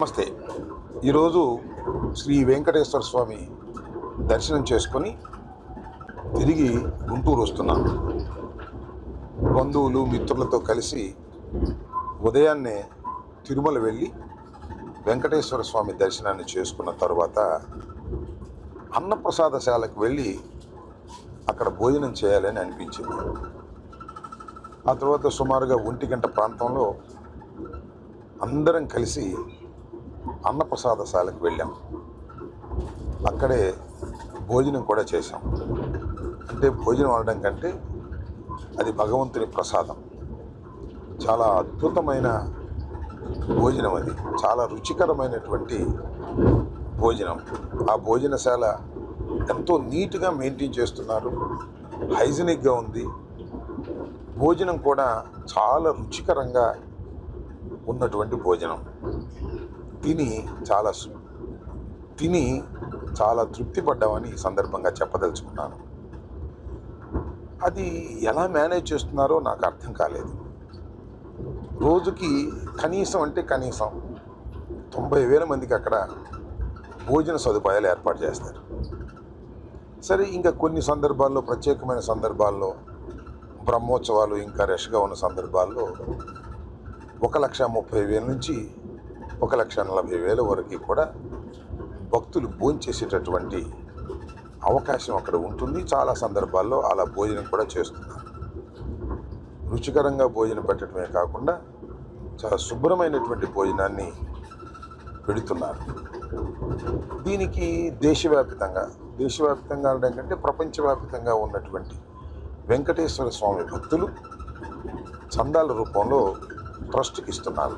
నమస్తే. ఈరోజు శ్రీ వెంకటేశ్వర స్వామి దర్శనం చేసుకొని తిరిగి గుంటూరు వస్తున్నాను బంధువులు మిత్రులతో కలిసి ఉదయాన్నే తిరుమల వెళ్ళి వెంకటేశ్వర స్వామి దర్శనాన్ని చేసుకున్న తర్వాత అన్నప్రసాదశాలకు వెళ్ళి అక్కడ భోజనం చేయాలని అనిపించింది. ఆ తర్వాత సుమారుగా ఒంటి గంట ప్రాంతంలో అందరం కలిసి అన్నప్రసాదశాలకు వెళ్ళాం. అక్కడే భోజనం కూడా చేశాం. అంటే భోజనం అనడం కంటే అది భగవంతుని ప్రసాదం. చాలా అద్భుతమైన భోజనం అది. చాలా రుచికరమైనటువంటి భోజనం. ఆ భోజనశాల ఎంతో నీట్గా మెయింటైన్ చేస్తున్నారు. హైజీనిక్గా ఉంది. భోజనం కూడా చాలా రుచికరంగా ఉన్నటువంటి భోజనం. తిని చాలా తిని చాలా తృప్తి పడ్డామని ఈ సందర్భంగా చెప్పదలుచుకున్నాను. అది ఎలా మేనేజ్ చేస్తున్నారో నాకు అర్థం కాలేదు. రోజుకి కనీసం అంటే కనీసం తొంభై వేల మందికి అక్కడ భోజన సదుపాయాలు ఏర్పాటు చేస్తారు. సరే ఇంకా కొన్ని సందర్భాల్లో ప్రత్యేకమైన సందర్భాల్లో బ్రహ్మోత్సవాలు ఇంకా రష్గా ఉన్న సందర్భాల్లో ఒక లక్ష ముప్పై వేల నుంచి ఒక లక్ష నలభై వేల వరకు కూడా భక్తులు భోంచేసేటటువంటి అవకాశం అక్కడ ఉంటుంది. చాలా సందర్భాల్లో అలా భోజనం కూడా చేస్తున్నారు. రుచికరంగా భోజనం పెట్టడమే కాకుండా చాలా శుభ్రమైనటువంటి భోజనాన్ని పెడుతున్నారు. దీనికి దేశవ్యాప్తంగా దేశవ్యాప్తంగా అనడం కంటే ప్రపంచవ్యాప్తంగా ఉన్నటువంటి వెంకటేశ్వర స్వామి భక్తులు చందాల రూపంలో ట్రస్ట్కి ఇస్తున్నారు.